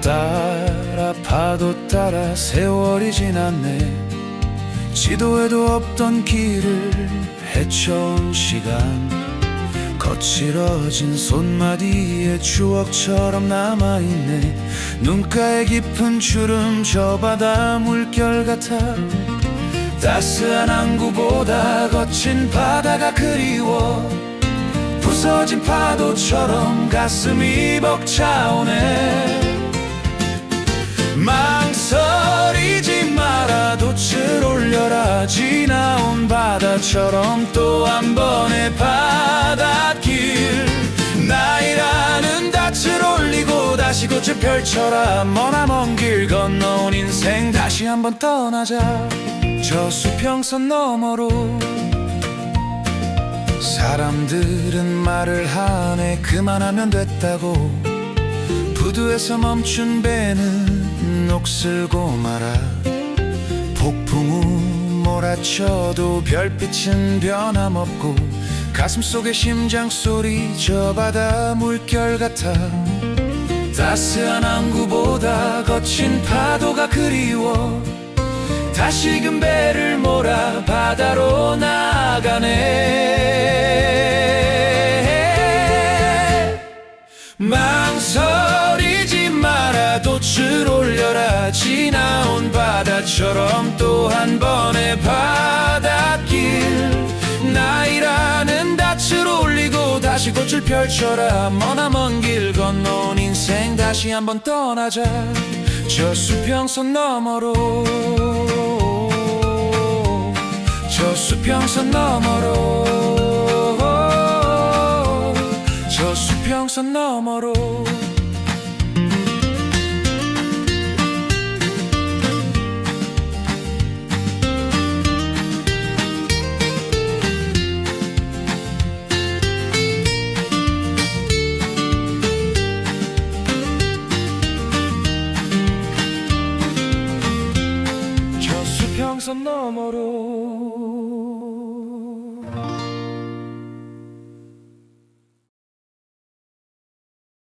따라 파도 따라 세월이 지났네. 지도에도 없던 길을 헤쳐온 시간. 거칠어진 손마디에 추억처럼 남아있네. 눈가에 깊은 주름 저 바다 물결 같아. 따스한 항구보다 거친 바다가 그리워. 부서진 파도처럼 가슴이 벅차오네 바다처럼 또 한 번의 바닷길. 나이라는 닻을 올리고 다시 돛을 펼쳐라. 머나 먼 길 건너온 인생 다시 한번 떠나자. 저 수평선 너머로 사람들은 말을 하네. 그만하면 됐다고. 부두에서 멈춘 배는 녹슬고 말아 몰아쳐도 별빛은 변함없고 가슴 속의 심장 소리 저 바다 물결 같아. 따스한 항구보다 거친 파도가 그리워. 다시금 배를 몰아 바다로 나가네 바다처럼 또 한 번의 바닷길. 나이라는 닻을 올리고 다시 돛을 펼쳐라. 머나먼 길 건너온 인생 다시 한번 떠나자. 저 수평선 너머로. 저 수평선 너머로. 저 수평선 너머로 저 수평선 너머로